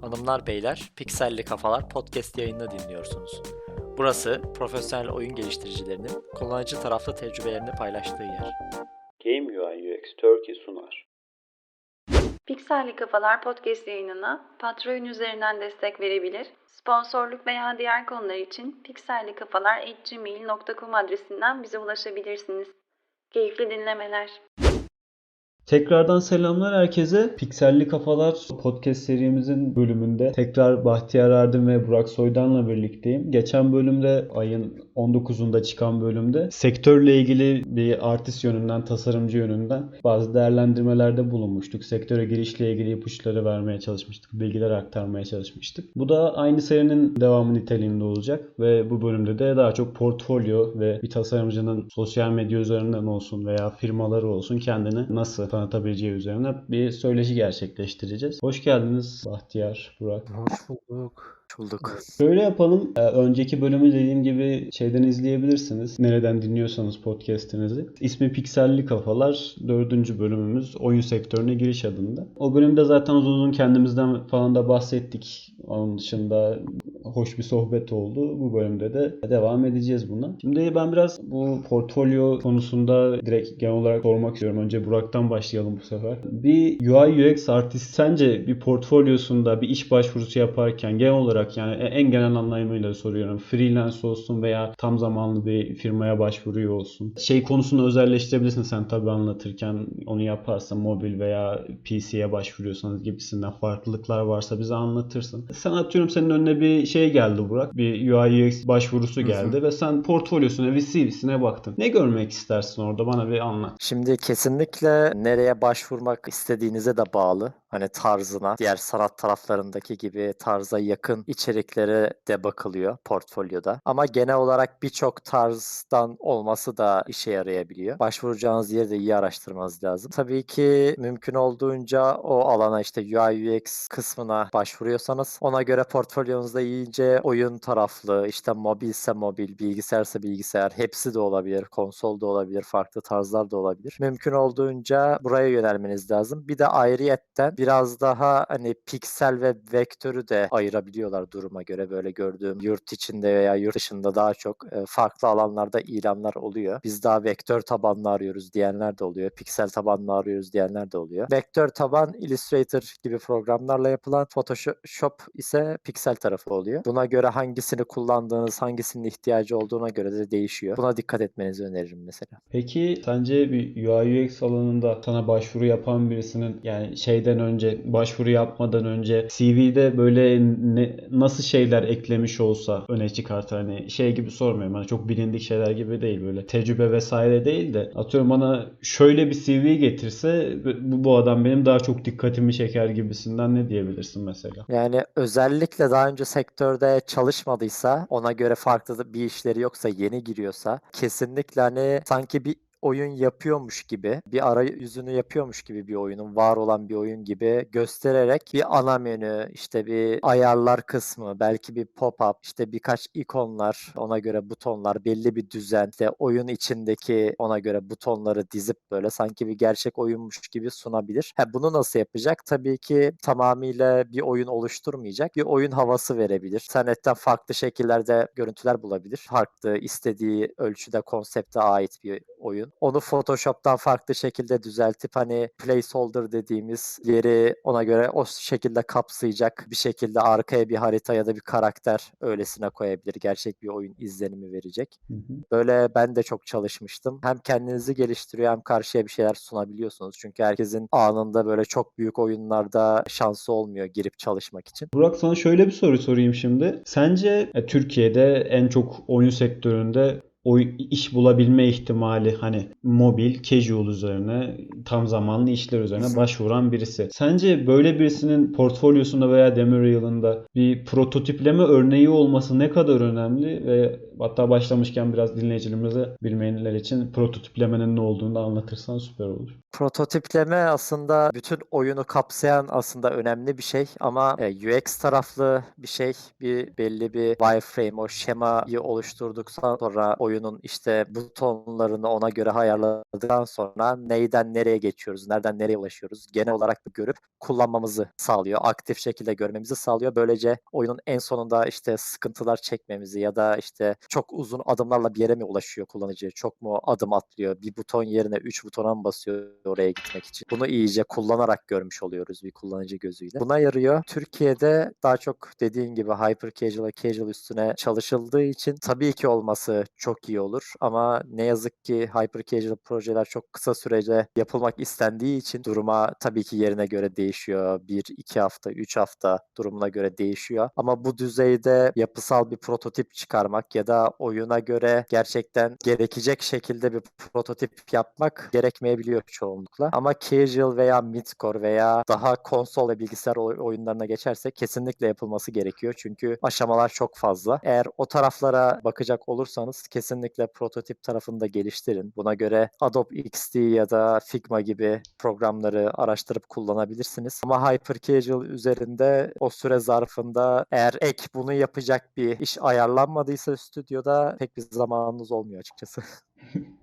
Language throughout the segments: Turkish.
Hanımlar beyler, Pikselli Kafalar podcast yayını dinliyorsunuz. Burası profesyonel oyun geliştiricilerinin kullanıcı tarafta tecrübelerini paylaştığı yer. Game UI UX Turkey sunar. Pikselli Kafalar podcast yayınına Patreon üzerinden destek verebilir, sponsorluk veya diğer konular için piksellikafalar.gmail.com adresinden bize ulaşabilirsiniz. Keyifli dinlemeler. Tekrardan selamlar herkese. Pikselli Kafalar podcast serimizin bölümünde tekrar Bahtiyar Erdem ve Burak Soydan'la birlikteyim. Geçen bölümde ayın 19'unda çıkan bölümde sektörle ilgili bir artist yönünden, tasarımcı yönünden bazı değerlendirmelerde bulunmuştuk. Sektöre girişle ilgili ipuçları vermeye çalışmıştık, bilgiler aktarmaya çalışmıştık. Bu da aynı serinin devamı niteliğinde olacak ve bu bölümde de daha çok portfolyo ve bir tasarımcının sosyal medya üzerinden olsun veya firmaları olsun kendini nasıl tanıtabileceği üzerine bir söyleşi gerçekleştireceğiz. Hoş geldiniz Bahtiyar, Burak. Hoş bulduk. Bulduk. Şöyle yapalım. Ee, Önceki bölümü dediğim gibi şeyden izleyebilirsiniz. Nereden dinliyorsanız podcast'inizi. İsmi Pikselli Kafalar. Dördüncü bölümümüz oyun sektörüne giriş adında. O bölümde zaten uzun uzun kendimizden falan da bahsettik. Onun dışında hoş bir sohbet oldu. Bu bölümde de devam edeceğiz buna. Şimdi ben biraz bu portfolyo konusunda direkt genel olarak sormak istiyorum. Önce Burak'tan başlayalım bu sefer. Bir UI UX artist sence bir portfolyosunda bir iş başvurusu yaparken genel olarak yani en genel anlamıyla soruyorum. Freelance olsun veya tam zamanlı bir firmaya başvuruyor olsun. Şey konusunu özelleştirebilirsin sen tabii anlatırken onu yaparsan mobil veya PC'ye başvuruyorsanız gibisinden farklılıklar varsa bize anlatırsın. Sen atıyorum senin önüne bir şey geldi Burak. Bir UI UX başvurusu geldi ve sen portfolyosuna CV'sine baktın. Ne görmek istersin orada bana bir anlat. Şimdi kesinlikle nereye başvurmak istediğinize de bağlı. Hani tarzına, diğer sanat taraflarındaki gibi tarza yakın içeriklere de bakılıyor portfolyoda. Ama genel olarak birçok tarzdan olması da işe yarayabiliyor. Başvuracağınız yeri de iyi araştırmanız lazım. Tabii ki mümkün olduğunca o alana işte UI UX kısmına başvuruyorsanız ona göre portfolyonuzda iyice oyun taraflı, işte mobilse mobil, bilgisayarsa bilgisayar, hepsi de olabilir, konsol da olabilir, farklı tarzlar da olabilir. Mümkün olduğunca buraya yönelmeniz lazım. Bir de ayrıyetten biraz daha hani piksel ve vektörü de ayırabiliyorlar duruma göre. Böyle gördüğüm yurt içinde veya yurt dışında daha çok farklı alanlarda ilanlar oluyor. Biz daha vektör tabanlı arıyoruz diyenler de oluyor. Piksel tabanlı arıyoruz diyenler de oluyor. Vektör taban Illustrator gibi programlarla yapılan Photoshop ise piksel tarafı oluyor. Buna göre hangisini kullandığınız, hangisinin ihtiyacı olduğuna göre de değişiyor. Buna dikkat etmenizi öneririm mesela. Peki sence bir UI UX alanında sana başvuru yapan birisinin yani şeyden önce başvuru yapmadan önce CV'de böyle ne, nasıl şeyler eklemiş olsa öne çıkartar hani şey gibi sormuyorum hani çok bilindik şeyler gibi değil böyle tecrübe vesaire değil de atıyorum bana şöyle bir CV getirse bu, bu adam benim daha çok dikkatimi çeker gibisinden ne diyebilirsin mesela? Yani özellikle daha önce sektörde çalışmadıysa, ona göre farklı bir işleri yoksa, yeni giriyorsa kesinlikle hani sanki bir oyun yapıyormuş gibi, bir arayüzünü yapıyormuş gibi bir oyunun, var olan bir oyun gibi göstererek bir ana menü, işte bir ayarlar kısmı, belki bir pop-up, işte birkaç ikonlar, ona göre butonlar, belli bir düzen, işte oyun içindeki ona göre butonları dizip böyle sanki bir gerçek oyunmuş gibi sunabilir. Ha, bunu nasıl yapacak? Tabii ki tamamıyla bir oyun oluşturmayacak. Bir oyun havası verebilir. İnternetten farklı şekillerde görüntüler bulabilir. Farklı istediği ölçüde konsepte ait bir oyun. Onu Photoshop'tan farklı şekilde düzeltip hani placeholder dediğimiz yeri ona göre o şekilde kapsayacak bir şekilde arkaya bir harita ya da bir karakter öylesine koyabilir. Gerçek bir oyun izlenimi verecek. Hı hı. Böyle ben de çok çalışmıştım. Hem kendinizi geliştiriyor hem karşıya bir şeyler sunabiliyorsunuz. Çünkü herkesin anında böyle çok büyük oyunlarda şansı olmuyor girip çalışmak için. Burak sana şöyle bir soru sorayım şimdi. Sence e, Türkiye'de en çok oyun sektöründe o iş bulabilme ihtimali hani mobil, casual üzerine, tam zamanlı işler üzerine başvuran birisi. Sence böyle birisinin portfolyosunda veya demo reel'ında bir prototipleme örneği olması ne kadar önemli ve Hatta başlamışken biraz dinleyicilerimize bilmeyenler için prototiplemenin ne olduğunu da anlatırsan süper olur. Prototipleme aslında bütün oyunu kapsayan aslında önemli bir şey ama e, UX taraflı bir şey. Bir belli bir wireframe, o şemayı oluşturduktan sonra oyunun işte butonlarını ona göre ayarladıktan sonra neyden nereye geçiyoruz, nereden nereye ulaşıyoruz genel olarak görüp kullanmamızı sağlıyor. Aktif şekilde görmemizi sağlıyor. Böylece oyunun en sonunda işte sıkıntılar çekmemizi ya da işte çok uzun adımlarla bir yere mi ulaşıyor kullanıcı, çok mu adım atlıyor, bir buton yerine 3 butona mı basıyor oraya gitmek için. Bunu iyice kullanarak görmüş oluyoruz bir kullanıcı gözüyle. Buna yarıyor. Türkiye'de daha çok dediğin gibi hyper casual casual üstüne çalışıldığı için tabii ki olması çok iyi olur ama ne yazık ki hyper casual projeler çok kısa sürede yapılmak istendiği için duruma tabii ki yerine göre değişiyor. Bir, iki hafta, üç hafta durumuna göre değişiyor. Ama bu düzeyde yapısal bir prototip çıkarmak ya da oyuna göre gerçekten gerekecek şekilde bir prototip yapmak gerekmeyebiliyor çoğunlukla. Ama casual veya midcore veya daha konsol ve bilgisayar oy- oyunlarına geçersek kesinlikle yapılması gerekiyor. Çünkü aşamalar çok fazla. Eğer o taraflara bakacak olursanız kesinlikle prototip tarafını da geliştirin. Buna göre Adobe XD ya da Figma gibi programları araştırıp kullanabilirsiniz. Ama Hyper Casual üzerinde o süre zarfında eğer ek bunu yapacak bir iş ayarlanmadıysa stüdyoda pek bir zamanınız olmuyor açıkçası.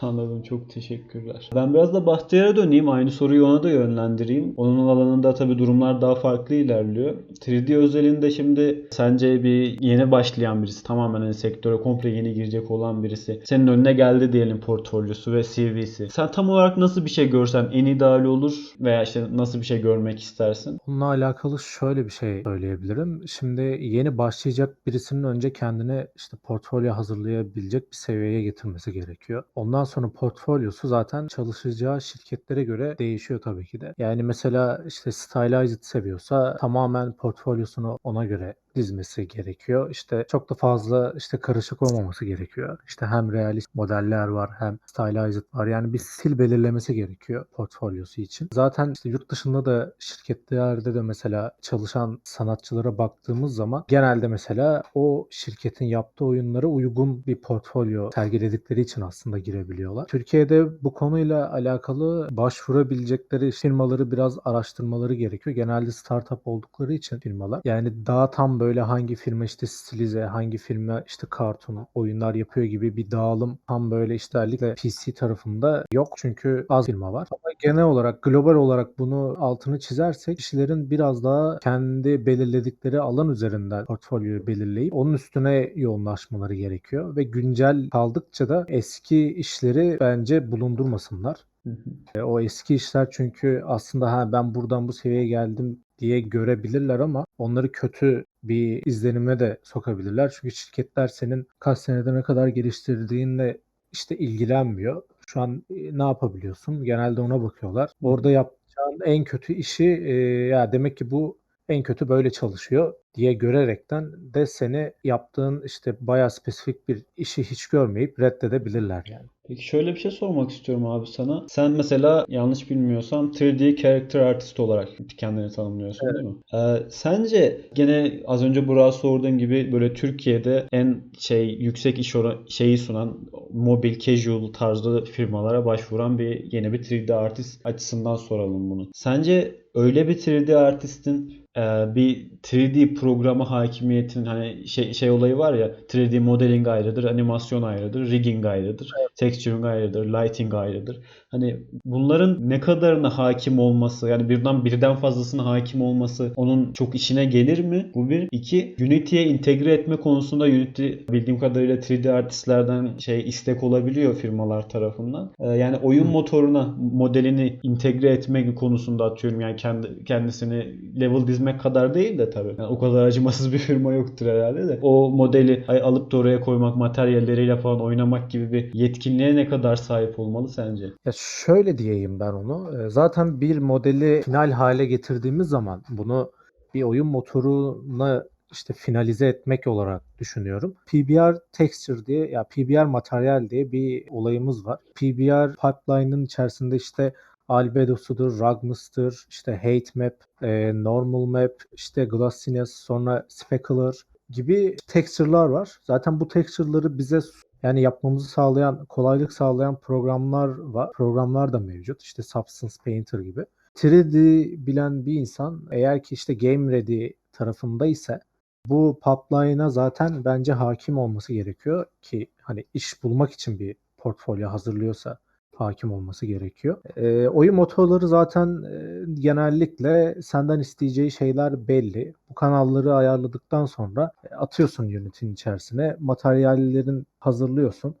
Anladım. Çok teşekkürler. Ben biraz da Bahtiyar'a döneyim. Aynı soruyu ona da yönlendireyim. Onun alanında tabii durumlar daha farklı ilerliyor. 3D özelinde şimdi sence bir yeni başlayan birisi, tamamen hani sektöre komple yeni girecek olan birisi. Senin önüne geldi diyelim portfolyosu ve CV'si. Sen tam olarak nasıl bir şey görsen en ideal olur veya işte nasıl bir şey görmek istersin? Bununla alakalı şöyle bir şey söyleyebilirim. Şimdi yeni başlayacak birisinin önce kendine işte portfolyo hazırlayabilecek bir seviyeye getirmesi gerekiyor. Ondan sonra portfolyosu zaten çalışacağı şirketlere göre değişiyor tabii ki de. Yani mesela işte Stylized seviyorsa tamamen portfolyosunu ona göre dizmesi gerekiyor. İşte çok da fazla işte karışık olmaması gerekiyor. İşte hem realist modeller var hem stylized var. Yani bir stil belirlemesi gerekiyor portfolyosu için. Zaten işte yurt dışında da şirketlerde de mesela çalışan sanatçılara baktığımız zaman genelde mesela o şirketin yaptığı oyunlara uygun bir portfolyo sergiledikleri için aslında girebiliyorlar. Türkiye'de bu konuyla alakalı başvurabilecekleri firmaları biraz araştırmaları gerekiyor. Genelde startup oldukları için firmalar. Yani daha tam böyle hangi firma işte stilize, hangi firma işte kartun oyunlar yapıyor gibi bir dağılım tam böyle işte özellikle PC tarafında yok. Çünkü az firma var. Ama genel olarak global olarak bunu altını çizersek kişilerin biraz daha kendi belirledikleri alan üzerinden portfolyoyu belirleyip onun üstüne yoğunlaşmaları gerekiyor ve güncel kaldıkça da eski işleri bence bulundurmasınlar. Hı hı. E, O eski işler çünkü aslında ha ben buradan bu seviyeye geldim diye görebilirler ama onları kötü bir izlenime de sokabilirler. Çünkü şirketler senin kaç senede ne kadar geliştirdiğinle işte ilgilenmiyor. Şu an e, ne yapabiliyorsun? Genelde ona bakıyorlar. Orada yapacağın en kötü işi e, ya demek ki bu en kötü böyle çalışıyor diye görerekten de seni yaptığın işte bayağı spesifik bir işi hiç görmeyip reddedebilirler yani. Peki şöyle bir şey sormak istiyorum abi sana. Sen mesela yanlış bilmiyorsam 3D character artist olarak kendini tanımlıyorsun değil mi? Ee, sence gene az önce Burak'a sorduğum gibi böyle Türkiye'de en şey yüksek iş oran şeyi sunan mobil casual tarzda firmalara başvuran bir yeni bir 3D artist açısından soralım bunu. Sence öyle bir 3D artistin bir 3D programa hakimiyetinin hani şey şey olayı var ya 3D modeling ayrıdır, animasyon ayrıdır, rigging ayrıdır, texturing ayrıdır, lighting ayrıdır. Hani bunların ne kadarına hakim olması yani birden birden fazlasına hakim olması onun çok işine gelir mi? Bu bir. İki, Unity'ye entegre etme konusunda Unity bildiğim kadarıyla 3D artistlerden şey istek olabiliyor firmalar tarafından. Ee, yani oyun Hı. motoruna modelini entegre etme konusunda atıyorum yani kendi kendisini level dizmek kadar değil de tabii. Yani o kadar acımasız bir firma yoktur herhalde de. O modeli alıp da oraya koymak, materyalleriyle falan oynamak gibi bir yetkinliğe ne kadar sahip olmalı sence? Ya şöyle diyeyim ben onu. Ee, Zaten bir modeli final hale getirdiğimiz zaman bunu bir oyun motoruna işte finalize etmek olarak düşünüyorum. PBR texture diye ya PBR materyal diye bir olayımız var. PBR pipeline'ın içerisinde işte Albedo'sudur, Ragnus'tur, işte Hate Map, e, Normal Map, işte Glossiness, sonra Specular gibi texture'lar var. Zaten bu texture'ları bize yani yapmamızı sağlayan, kolaylık sağlayan programlar var. Programlar da mevcut. İşte Substance Painter gibi. 3D bilen bir insan eğer ki işte Game Ready tarafında ise bu pipeline'a zaten bence hakim olması gerekiyor ki hani iş bulmak için bir portfolyo hazırlıyorsa hakim olması gerekiyor. Ee, oyun motorları zaten e, genellikle senden isteyeceği şeyler belli. Bu kanalları ayarladıktan sonra e, atıyorsun Unity'nin içerisine. Materyallerin hazırlıyorsun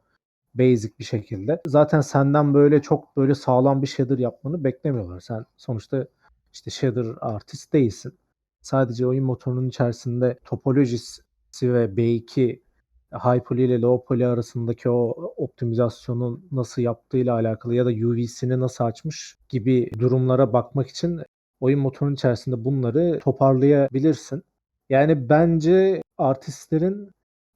basic bir şekilde. Zaten senden böyle çok böyle sağlam bir shader yapmanı beklemiyorlar. Sen sonuçta işte shader artist değilsin. Sadece oyun motorunun içerisinde topolojisi ve B2 high poly ile low poly arasındaki o optimizasyonun nasıl yaptığıyla alakalı ya da UV'sini nasıl açmış gibi durumlara bakmak için oyun motorunun içerisinde bunları toparlayabilirsin. Yani bence artistlerin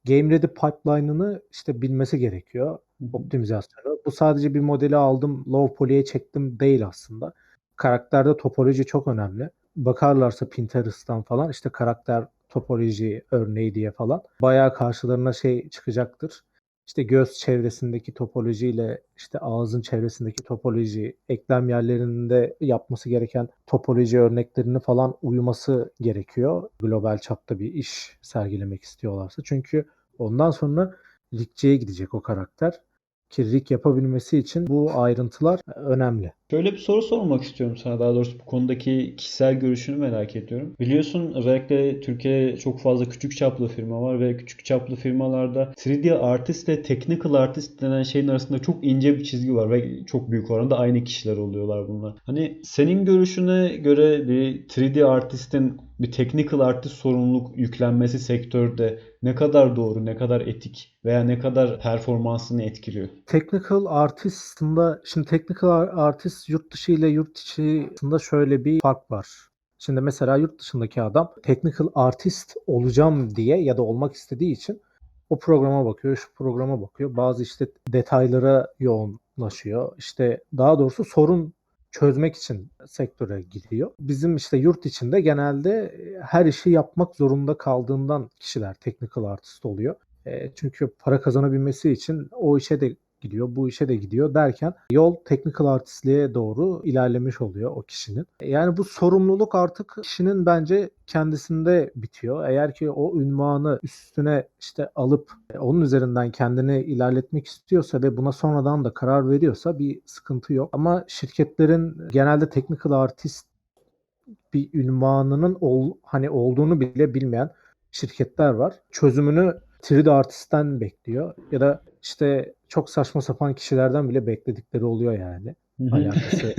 Game Ready pipeline'ını işte bilmesi gerekiyor optimizasyonu. Bu sadece bir modeli aldım, low poly'e çektim değil aslında. Karakterde topoloji çok önemli. Bakarlarsa Pinterest'tan falan işte karakter topoloji örneği diye falan bayağı karşılarına şey çıkacaktır. İşte göz çevresindeki topolojiyle işte ağzın çevresindeki topoloji, eklem yerlerinde yapması gereken topoloji örneklerini falan uyuması gerekiyor. Global çapta bir iş sergilemek istiyorlarsa. Çünkü ondan sonra Rick'ciye gidecek o karakter. Ki Rick yapabilmesi için bu ayrıntılar önemli. Şöyle bir soru sormak istiyorum sana. Daha doğrusu bu konudaki kişisel görüşünü merak ediyorum. Biliyorsun özellikle Türkiye'de çok fazla küçük çaplı firma var ve küçük çaplı firmalarda 3D artist ile technical artist denen şeyin arasında çok ince bir çizgi var ve çok büyük oranda aynı kişiler oluyorlar bunlar. Hani senin görüşüne göre bir 3D artistin bir technical artist sorumluluk yüklenmesi sektörde ne kadar doğru, ne kadar etik veya ne kadar performansını etkiliyor? Technical artist'ında şimdi technical artist yurt dışı ile yurt içinde şöyle bir fark var. Şimdi mesela yurt dışındaki adam technical artist olacağım diye ya da olmak istediği için o programa bakıyor, şu programa bakıyor. Bazı işte detaylara yoğunlaşıyor. İşte daha doğrusu sorun çözmek için sektöre gidiyor. Bizim işte yurt içinde genelde her işi yapmak zorunda kaldığından kişiler technical artist oluyor. E, çünkü para kazanabilmesi için o işe de gidiyor, bu işe de gidiyor derken yol technical artistliğe doğru ilerlemiş oluyor o kişinin. Yani bu sorumluluk artık kişinin bence kendisinde bitiyor. Eğer ki o ünvanı üstüne işte alıp e, onun üzerinden kendini ilerletmek istiyorsa ve buna sonradan da karar veriyorsa bir sıkıntı yok. Ama şirketlerin genelde technical artist bir ünvanının ol, hani olduğunu bile bilmeyen şirketler var. Çözümünü 3D artistten bekliyor ya da işte çok saçma sapan kişilerden bile bekledikleri oluyor yani. Alakası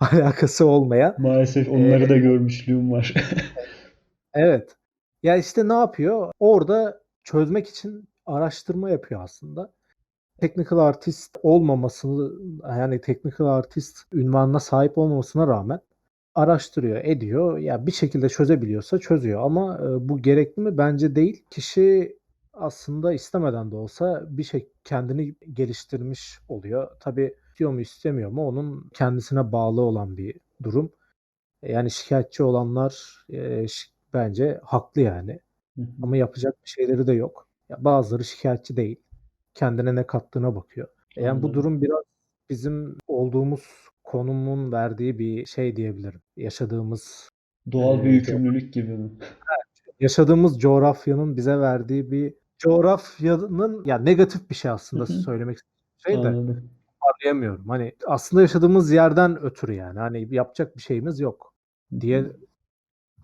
alakası olmayan. Maalesef onları da görmüşlüğüm var. Evet. Ya işte ne yapıyor? Orada çözmek için araştırma yapıyor aslında. Technical artist olmamasını yani technical artist ünvanına sahip olmamasına rağmen araştırıyor, ediyor. Ya bir şekilde çözebiliyorsa çözüyor ama bu gerekli mi? Bence değil. Kişi aslında istemeden de olsa bir şey kendini geliştirmiş oluyor. Tabii istiyor mu istemiyor mu onun kendisine bağlı olan bir durum. Yani şikayetçi olanlar e, bence haklı yani. Ama yapacak bir şeyleri de yok. Ya bazıları şikayetçi değil. Kendine ne kattığına bakıyor. Yani bu Anladım. durum biraz bizim olduğumuz konumun verdiği bir şey diyebilirim. Yaşadığımız Doğal bir e, co- yükümlülük gibi mi? yaşadığımız coğrafyanın bize verdiği bir coğrafyanın ya negatif bir şey aslında Hı hı. söylemek istediğim şey de Anladım. Hani aslında yaşadığımız yerden ötürü yani hani yapacak bir şeyimiz yok diye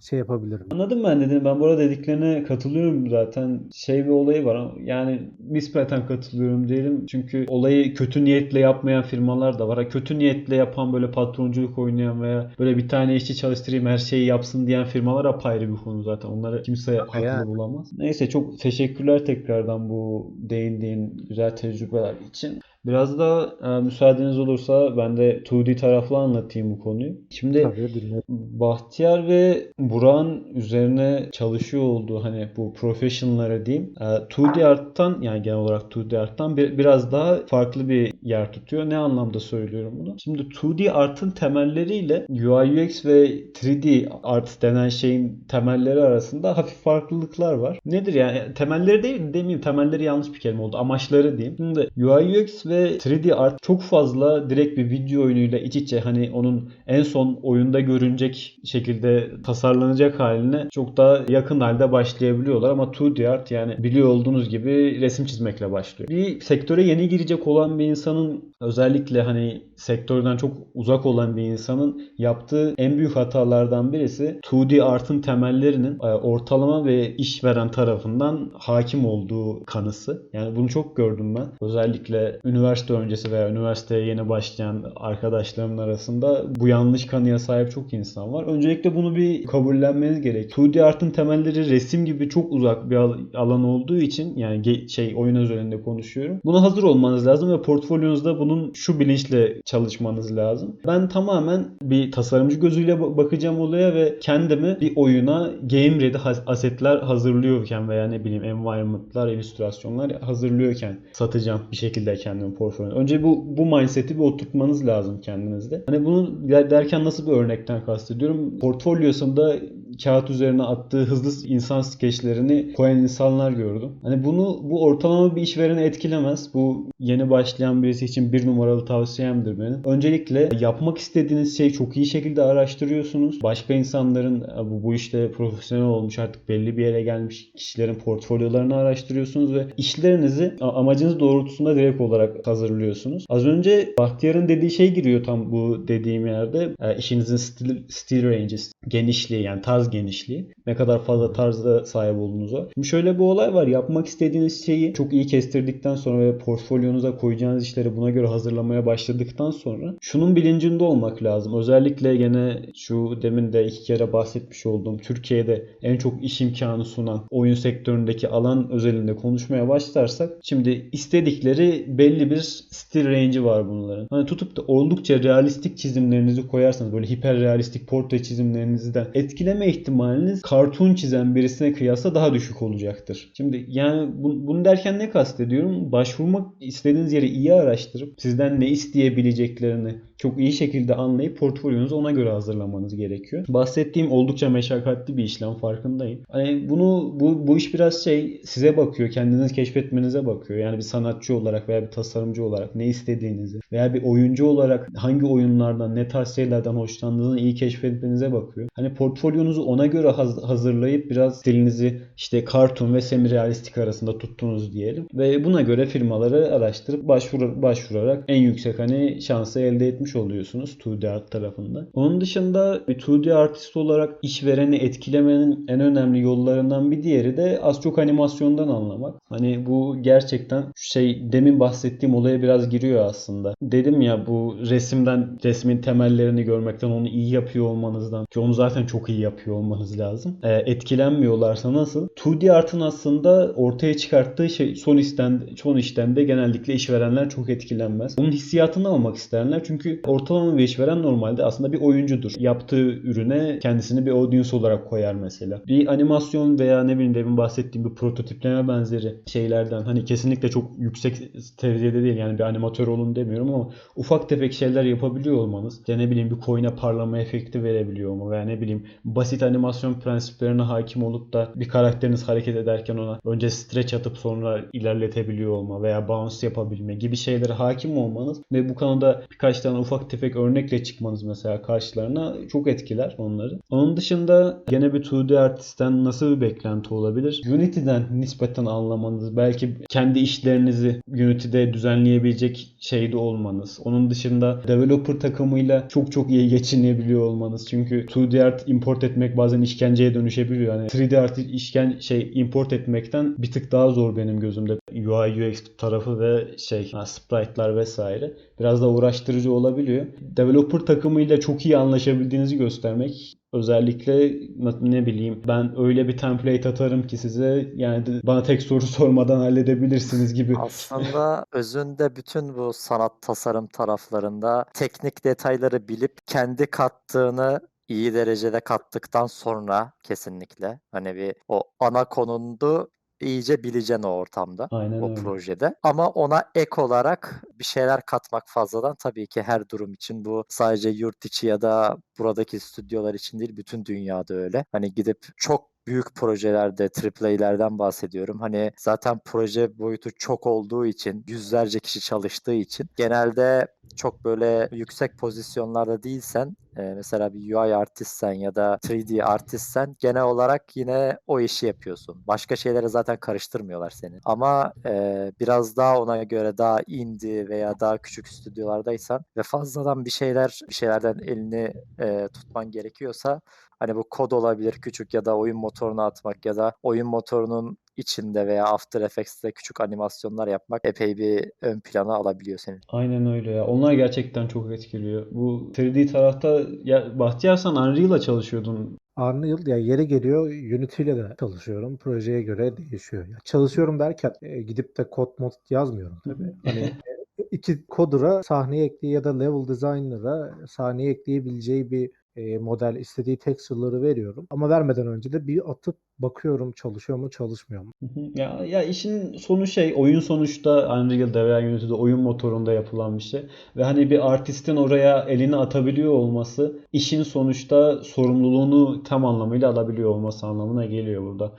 şey yapabilirim. Anladım ben dedim. Ben bu arada dediklerine katılıyorum zaten. Şey bir olayı var. ama Yani nispeten katılıyorum diyelim. Çünkü olayı kötü niyetle yapmayan firmalar da var. Ha, Kötü niyetle yapan böyle patronculuk oynayan veya böyle bir tane işçi çalıştırayım her şeyi yapsın diyen firmalar apayrı bir konu zaten. Onları kimse haklı yani. bulamaz. Neyse çok teşekkürler tekrardan bu değindiğin güzel tecrübeler için. Biraz da e, müsaadeniz olursa ben de 2D taraflı anlatayım bu konuyu. Şimdi Tabii. Bahtiyar ve Burak'ın üzerine çalışıyor olduğu hani bu professional'lara diyeyim. e, 2D Art'tan yani genel olarak 2D Art'tan bir, biraz daha farklı bir yer tutuyor. Ne anlamda söylüyorum bunu? Şimdi 2D Art'ın temelleriyle UI UX ve 3D Art denen şeyin temelleri arasında hafif farklılıklar var. Nedir yani? Temelleri değil demeyeyim. Temelleri yanlış bir kelime oldu. Amaçları diyeyim. Şimdi UI UX ve 3D Art çok fazla direkt bir video oyunuyla iç içe hani onun en son oyunda görünecek şekilde tasarlanacak haline çok daha yakın halde başlayabiliyorlar ama 2D Art yani biliyor olduğunuz gibi resim çizmekle başlıyor. Bir sektöre yeni girecek olan bir insanın özellikle hani sektörden çok uzak olan bir insanın yaptığı en büyük hatalardan birisi 2D Art'ın temellerinin e, ortalama ve işveren tarafından hakim olduğu kanısı. Yani bunu çok gördüm ben. Özellikle üniversite öncesi veya üniversiteye yeni başlayan arkadaşlarımın arasında bu yanlış kanıya sahip çok insan var. Öncelikle bunu bir kabullenmeniz gerek. 2D Art'ın temelleri resim gibi çok uzak bir al- alan olduğu için yani şey oyun özelinde konuşuyorum. Buna hazır olmanız lazım ve portfolyonuzda bunun şu bilinçle çalışmanız lazım. Ben tamamen bir tasarımcı gözüyle ba- bakacağım olaya ve kendimi bir oyuna game ready asetler hazırlıyorken veya ne bileyim environment'lar, illüstrasyonlar hazırlıyorken satacağım bir şekilde kendimi portfolyo. Önce bu bu mindset'i bir oturtmanız lazım kendinizde. Hani bunu der- derken nasıl bir örnekten kastediyorum? Portfolyosunda kağıt üzerine attığı hızlı insan skeçlerini koyan insanlar gördüm. Hani bunu bu ortalama bir işvereni etkilemez. Bu yeni başlayan birisi için bir numaralı tavsiyemdir benim. Öncelikle yapmak istediğiniz şeyi çok iyi şekilde araştırıyorsunuz. Başka insanların bu, bu işte profesyonel olmuş artık belli bir yere gelmiş kişilerin portfolyolarını araştırıyorsunuz ve işlerinizi amacınız doğrultusunda direkt olarak hazırlıyorsunuz. Az önce Bahtiyar'ın dediği şey giriyor tam bu dediğim yerde. E, işinizin stil, stil range, genişliği yani tarz genişliği. Ne kadar fazla tarzda sahip olduğunuza. Şimdi şöyle bir olay var. Yapmak istediğiniz şeyi çok iyi kestirdikten sonra ve portfolyonuza koyacağınız işleri buna göre hazırlamaya başladıktan sonra şunun bilincinde olmak lazım. Özellikle gene şu demin de iki kere bahsetmiş olduğum Türkiye'de en çok iş imkanı sunan oyun sektöründeki alan özelinde konuşmaya başlarsak şimdi istedikleri belli bir stil range'i var bunların. Hani tutup da oldukça realistik çizimlerinizi koyarsanız böyle hiper realistik portre çizimlerinizden etkileme ihtimaliniz cartoon çizen birisine kıyasla daha düşük olacaktır. Şimdi yani bu- bunu derken ne kastediyorum? Başvurmak istediğiniz yeri iyi araştırıp sizden ne isteyebileceklerini çok iyi şekilde anlayıp portfolyonuzu ona göre hazırlamanız gerekiyor. Bahsettiğim oldukça meşakkatli bir işlem farkındayım. Hani bunu bu, bu iş biraz şey size bakıyor. Kendiniz keşfetmenize bakıyor. Yani bir sanatçı olarak veya bir tasarımcı olarak ne istediğinizi veya bir oyuncu olarak hangi oyunlardan ne tarz şeylerden hoşlandığınızı iyi keşfetmenize bakıyor. Hani portfolyonuzu ona göre haz- hazırlayıp biraz stilinizi işte cartoon ve semi realistik arasında tuttunuz diyelim. Ve buna göre firmaları araştırıp başvur başvurarak en yüksek hani şansı elde etmiş oluyorsunuz 2D art tarafında. Onun dışında bir 2D artist olarak işvereni etkilemenin en önemli yollarından bir diğeri de az çok animasyondan anlamak. Hani bu gerçekten şey demin bahsettiğim olaya biraz giriyor aslında. Dedim ya bu resimden resmin temellerini görmekten onu iyi yapıyor olmanızdan ki onu zaten çok iyi yapıyor olmanız lazım. Ee, etkilenmiyorlarsa nasıl? 2D art'ın aslında ortaya çıkarttığı şey son işten son işten de genellikle işverenler çok etkilenmez. Bunun hissiyatını almak isterler çünkü ortalama bir işveren normalde aslında bir oyuncudur. Yaptığı ürüne kendisini bir audience olarak koyar mesela. Bir animasyon veya ne bileyim demin bahsettiğim bir prototipleme benzeri şeylerden hani kesinlikle çok yüksek seviyede değil yani bir animatör olun demiyorum ama ufak tefek şeyler yapabiliyor olmanız işte ne bileyim bir coin'e parlama efekti verebiliyor mu veya ne bileyim basit animasyon prensiplerine hakim olup da bir karakteriniz hareket ederken ona önce stretch atıp sonra ilerletebiliyor olma veya bounce yapabilme gibi şeylere hakim olmanız ve bu konuda birkaç tane ufak tefek örnekle çıkmanız mesela karşılarına çok etkiler onları. Onun dışında gene bir 2D artistten nasıl bir beklenti olabilir? Unity'den nispeten anlamanız, belki kendi işlerinizi Unity'de düzenleyebilecek şeyde olmanız. Onun dışında developer takımıyla çok çok iyi geçinebiliyor olmanız. Çünkü 2D art import etmek bazen işkenceye dönüşebiliyor. Yani 3D art işken şey import etmekten bir tık daha zor benim gözümde. UI UX tarafı ve şey ha, sprite'lar vesaire biraz da uğraştırıcı olabiliyor. Developer takımıyla çok iyi anlaşabildiğinizi göstermek Özellikle ne bileyim ben öyle bir template atarım ki size yani bana tek soru sormadan halledebilirsiniz gibi. Aslında özünde bütün bu sanat tasarım taraflarında teknik detayları bilip kendi kattığını iyi derecede kattıktan sonra kesinlikle hani bir o ana konundu iyice bileceksin o ortamda. Aynen o öyle. projede. Ama ona ek olarak bir şeyler katmak fazladan tabii ki her durum için bu sadece yurt içi ya da buradaki stüdyolar için değil bütün dünyada öyle. Hani gidip çok büyük projelerde, AAA'lerden bahsediyorum. Hani zaten proje boyutu çok olduğu için, yüzlerce kişi çalıştığı için genelde çok böyle yüksek pozisyonlarda değilsen, e, mesela bir UI artistsen ya da 3D artistsen genel olarak yine o işi yapıyorsun. Başka şeylere zaten karıştırmıyorlar seni. Ama e, biraz daha ona göre daha indie veya daha küçük stüdyolardaysan ve fazladan bir şeyler bir şeylerden elini e, tutman gerekiyorsa hani bu kod olabilir küçük ya da oyun motoruna atmak ya da oyun motorunun içinde veya After Effects'te küçük animasyonlar yapmak epey bir ön plana alabiliyor seni. Aynen öyle ya. Onlar gerçekten çok etkiliyor. Bu 3D tarafta ya Bahtiyar sen Unreal'la çalışıyordun. Unreal ya yeri geliyor Unity ile de çalışıyorum. Projeye göre değişiyor. Ya çalışıyorum derken e, gidip de kod mod yazmıyorum tabii. Hani e, iki coder'a sahneye ekleye ya da level designer'a sahneye ekleyebileceği bir e, model istediği texture'ları veriyorum. Ama vermeden önce de bir atıp bakıyorum çalışıyor mu çalışmıyor mu. Hı hı. Ya, ya işin sonu şey oyun sonuçta Unreal'da veya Unity'de oyun motorunda yapılan bir şey. Ve hani bir artistin oraya elini atabiliyor olması işin sonuçta sorumluluğunu tam anlamıyla alabiliyor olması anlamına geliyor burada.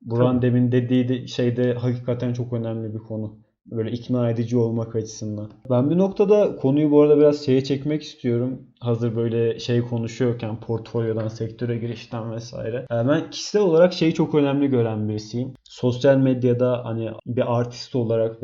Buran Tabii. demin dediği de, şeyde hakikaten çok önemli bir konu. Böyle ikna edici olmak açısından. Ben bir noktada konuyu bu arada biraz şeye çekmek istiyorum. Hazır böyle şey konuşuyorken portfolyodan, sektöre girişten vesaire. Ee, Ben kişisel olarak şeyi çok önemli gören birisiyim. Sosyal medyada hani bir artist olarak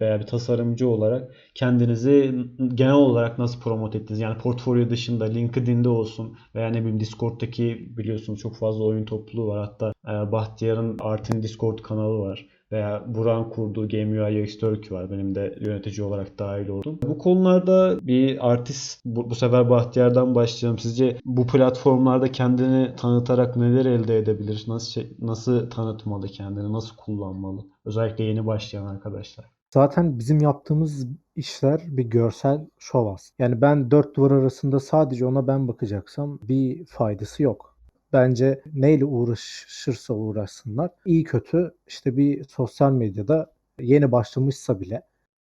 veya bir tasarımcı olarak kendinizi genel olarak nasıl promote ettiniz? Yani portfolyo dışında LinkedIn'de olsun veya ne bileyim Discord'daki biliyorsunuz çok fazla oyun topluluğu var. Hatta e, Bahtiyar'ın Art'in Discord kanalı var veya Buran kurduğu Game UI UX Turkey var. Benim de yönetici olarak dahil oldum. Bu konularda bir artist, bu, bu sefer Bahtiyar'dan başlayalım. Sizce bu platformlarda kendini tanıtarak neler elde edebilir? Nasıl şey- nasıl tanıtmalı kendini? Nasıl kullanmalı? Özellikle yeni başlayan arkadaşlar. Zaten bizim yaptığımız işler bir görsel şov. Yani ben dört duvar arasında sadece ona ben bakacaksam bir faydası yok. Bence neyle uğraşırsa uğraşsınlar. iyi kötü işte bir sosyal medyada yeni başlamışsa bile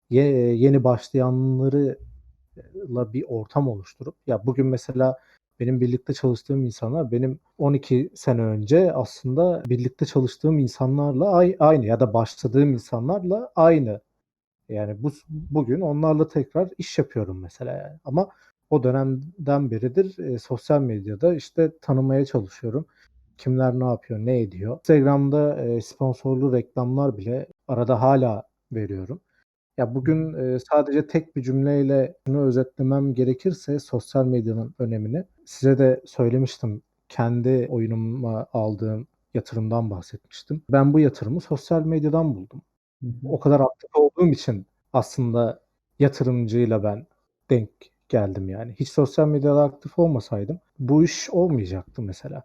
ye- yeni başlayanlarla bir ortam oluşturup ya bugün mesela benim birlikte çalıştığım insanlar benim 12 sene önce aslında birlikte çalıştığım insanlarla ay- aynı ya da başladığım insanlarla aynı. Yani bu bugün onlarla tekrar iş yapıyorum mesela yani. Ama o dönemden beridir e, sosyal medyada işte tanımaya çalışıyorum. Kimler ne yapıyor, ne ediyor. Instagram'da e, sponsorlu reklamlar bile arada hala veriyorum. Ya bugün e, sadece tek bir cümleyle şunu özetlemem gerekirse sosyal medyanın önemini size de söylemiştim. Kendi oyunuma aldığım yatırımdan bahsetmiştim. Ben bu yatırımı sosyal medyadan buldum Hı hı. o kadar aktif olduğum için aslında yatırımcıyla ben denk geldim yani. Hiç sosyal medyada aktif olmasaydım bu iş olmayacaktı mesela.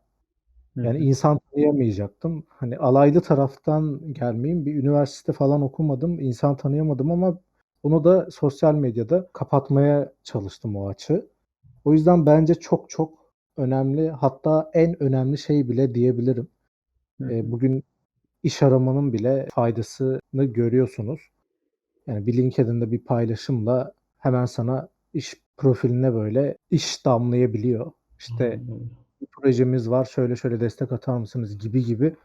Yani hı. insan tanıyamayacaktım. Hani alaylı taraftan gelmeyeyim. Bir üniversite falan okumadım. insan tanıyamadım ama onu da sosyal medyada kapatmaya çalıştım o açığı. O yüzden bence çok çok önemli. Hatta en önemli şey bile diyebilirim. E, bugün iş aramanın bile faydasını görüyorsunuz. Yani bir LinkedIn'de bir paylaşımla hemen sana iş profiline böyle iş damlayabiliyor. İşte bir projemiz var şöyle şöyle destek atar mısınız gibi gibi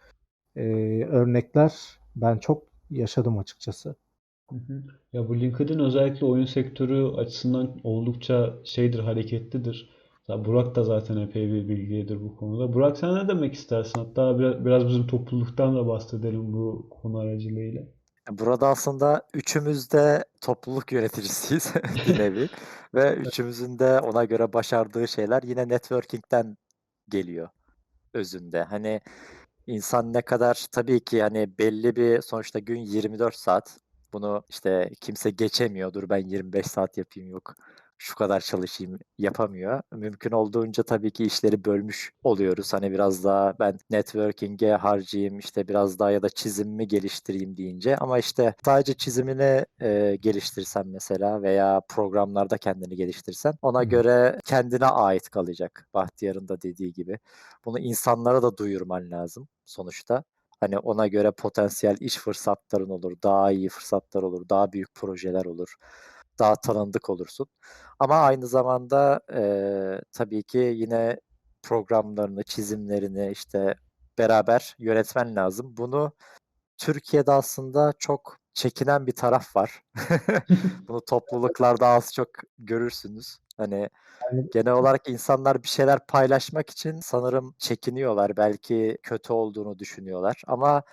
e, örnekler ben çok yaşadım açıkçası. Hı hı. Ya bu LinkedIn özellikle oyun sektörü açısından oldukça şeydir, hareketlidir. Ya Burak da zaten epey bir bilgilidir bu konuda. Burak sen ne demek istersin? Hatta biraz, biraz bizim topluluktan da bahsedelim bu konu aracılığıyla. Burada aslında üçümüz de topluluk yöneticisiyiz bir nevi ve üçümüzün de ona göre başardığı şeyler yine networking'den geliyor özünde. Hani insan ne kadar tabii ki hani belli bir sonuçta gün 24 saat. Bunu işte kimse geçemiyor. Dur ben 25 saat yapayım yok. Şu kadar çalışayım yapamıyor. Mümkün olduğunca tabii ki işleri bölmüş oluyoruz. Hani biraz daha ben networking'e harcayayım işte biraz daha ya da çizimimi geliştireyim deyince ama işte sadece çizimini e, geliştirsen mesela veya programlarda kendini geliştirsen ona göre kendine ait kalacak. Bahtiyar'ın da dediği gibi. Bunu insanlara da duyurman lazım sonuçta. Hani ona göre potansiyel iş fırsatların olur, daha iyi fırsatlar olur, daha büyük projeler olur, daha tanındık olursun. Ama aynı zamanda eee, tabii ki yine programlarını, çizimlerini işte beraber yönetmen lazım. Bunu Türkiye'de aslında çok çekinen bir taraf var. Bunu topluluklarda az çok görürsünüz. Hani genel olarak insanlar bir şeyler paylaşmak için sanırım çekiniyorlar. Belki kötü olduğunu düşünüyorlar. Ama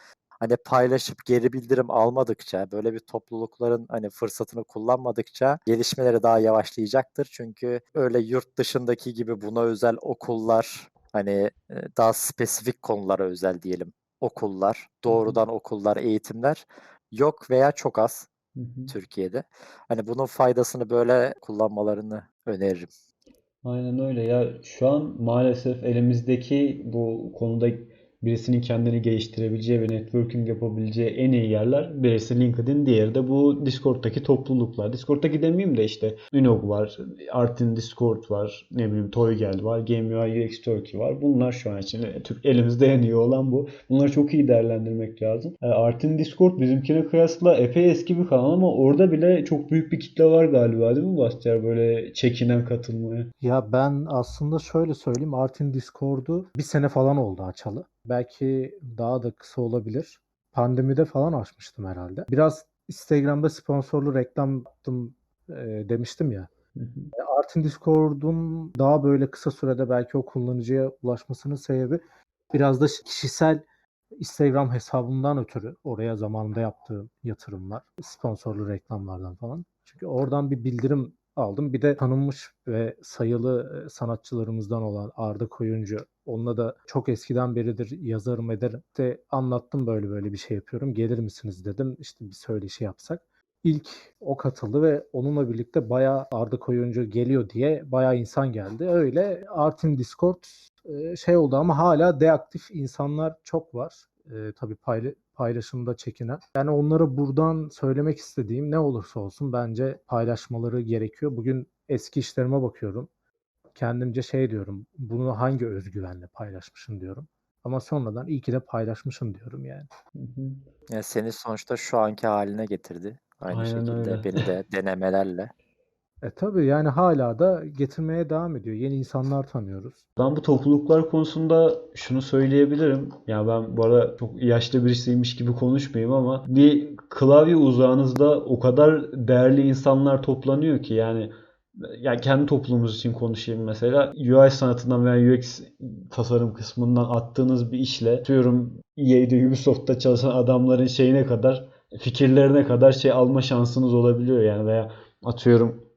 hani paylaşıp geri bildirim almadıkça, böyle bir toplulukların hani fırsatını kullanmadıkça gelişmeleri daha yavaşlayacaktır. Çünkü öyle yurt dışındaki gibi buna özel okullar, hani e, daha spesifik konulara özel diyelim okullar, doğrudan okullar, eğitimler yok veya çok az Hı hı. Türkiye'de. Hani bunun faydasını böyle kullanmalarını öneririm. Aynen öyle ya şu an maalesef elimizdeki bu konuda birisinin kendini geliştirebileceği ve networking yapabileceği en iyi yerler birisi LinkedIn, diğeri de bu Discord'daki topluluklar. Discord'daki demeyeyim de işte Unog var, Artin Discord var, ne bileyim Toygel var, Game UI UX Turkey var. Bunlar şu an için Türk elimizde en iyi olan bu. Bunları çok iyi değerlendirmek lazım. E, Artin Discord bizimkine kıyasla epey eski bir kanal ama orada bile çok büyük bir kitle var galiba değil mi Bastier böyle çekinen katılmaya? Ya ben aslında şöyle söyleyeyim. Artin Discord'u bir sene falan oldu açalı. Belki daha da kısa olabilir. Pandemide falan açmıştım herhalde. Biraz Instagram'da sponsorlu reklam yaptım e, demiştim ya. Hı hı. E, Artin Discord'un daha böyle kısa sürede belki o kullanıcıya ulaşmasının sebebi biraz da kişisel Instagram hesabımdan ötürü oraya zamanında yaptığım yatırımlar, sponsorlu reklamlardan falan. Çünkü oradan bir bildirim aldım. Bir de tanınmış ve sayılı sanatçılarımızdan olan Arda Koyuncu. Onunla da çok eskiden beridir yazarım ederim. De anlattım böyle böyle bir şey yapıyorum. Gelir misiniz dedim. İşte bir söyleşi yapsak. İlk o katıldı ve onunla birlikte bayağı Arda Koyuncu geliyor diye bayağı insan geldi. Öyle Artin Discord şey oldu ama hala deaktif insanlar çok var. E, tabii payla- paylaşımda çekinen. Yani onlara buradan söylemek istediğim ne olursa olsun bence paylaşmaları gerekiyor. Bugün eski işlerime bakıyorum. Kendimce şey diyorum. Bunu hangi özgüvenle paylaşmışım diyorum. Ama sonradan iyi ki de paylaşmışım diyorum yani. Hı hı. Yani seni sonuçta şu anki haline getirdi. Aynı Aynen şekilde öyle. beni de denemelerle. E tabii yani hala da getirmeye devam ediyor. Yeni insanlar tanıyoruz. Ben bu topluluklar konusunda şunu söyleyebilirim. Ya ben bu arada çok yaşlı birisiymiş gibi konuşmayayım ama bir klavye uzağınızda o kadar değerli insanlar toplanıyor ki yani ya kendi toplumumuz için konuşayım mesela. UI sanatından veya UX tasarım kısmından attığınız bir işle diyorum EA'de Ubisoft'ta çalışan adamların şeyine kadar fikirlerine kadar şey alma şansınız olabiliyor yani veya atıyorum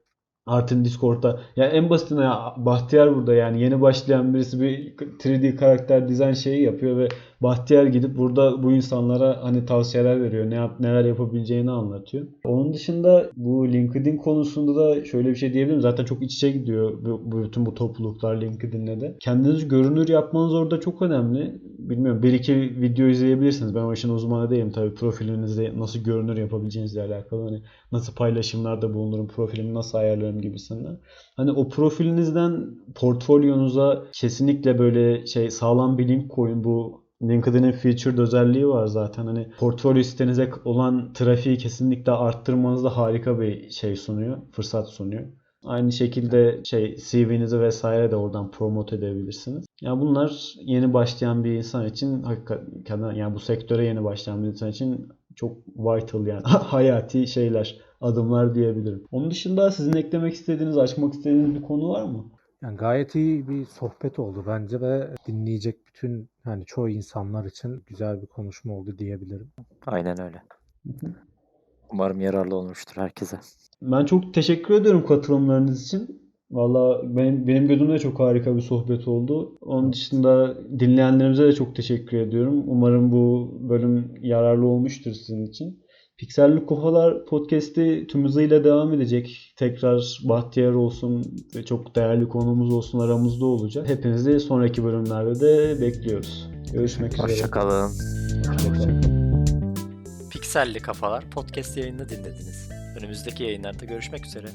Artin Discord'da. Ya en basitinde ya Bahtiyar burada yani yeni başlayan birisi bir 3D karakter dizayn şeyi yapıyor ve Bahtiyar gidip burada bu insanlara hani tavsiyeler veriyor. Ne yap, neler yapabileceğini anlatıyor. Onun dışında bu LinkedIn konusunda da şöyle bir şey diyebilirim. Zaten çok iç içe gidiyor bu, bütün bu topluluklar LinkedIn'le de. Kendinizi görünür yapmanız orada çok önemli. Bilmiyorum bir iki video izleyebilirsiniz. Ben o işin uzmanı değilim tabii. Profilinizi nasıl görünür yapabileceğinizle alakalı. Hani nasıl paylaşımlarda bulunurum, profilimi nasıl ayarlarım gibisinden. Hani o profilinizden portfolyonuza kesinlikle böyle şey sağlam bir link koyun. Bu LinkedIn'in featured özelliği var zaten. Hani portfolyo sitenize olan trafiği kesinlikle arttırmanızda harika bir şey sunuyor, fırsat sunuyor. Aynı şekilde şey CV'nizi vesaire de oradan promote edebilirsiniz. Ya bunlar yeni başlayan bir insan için hakikaten yani bu sektöre yeni başlayan bir insan için çok vital yani hayati şeyler, adımlar diyebilirim. Onun dışında sizin eklemek istediğiniz, açmak istediğiniz bir konu var mı? Yani gayet iyi bir sohbet oldu bence ve dinleyecek bütün yani çoğu insanlar için güzel bir konuşma oldu diyebilirim. Aynen öyle. Umarım yararlı olmuştur herkese. Ben çok teşekkür ediyorum katılımlarınız için. Valla benim, benim gözümde çok harika bir sohbet oldu. Onun dışında dinleyenlerimize de çok teşekkür ediyorum. Umarım bu bölüm yararlı olmuştur sizin için. Pikselli Kafalar podcast'i tüm hızıyla devam edecek. Tekrar Bahtiyar olsun ve çok değerli konuğumuz olsun aramızda olacak. Hepinizi sonraki bölümlerde de bekliyoruz. Görüşmek üzere. Hoşçakalın. Hoşçakalın. Pikselli Kafalar podcast yayını dinlediniz. Önümüzdeki yayınlarda görüşmek üzere.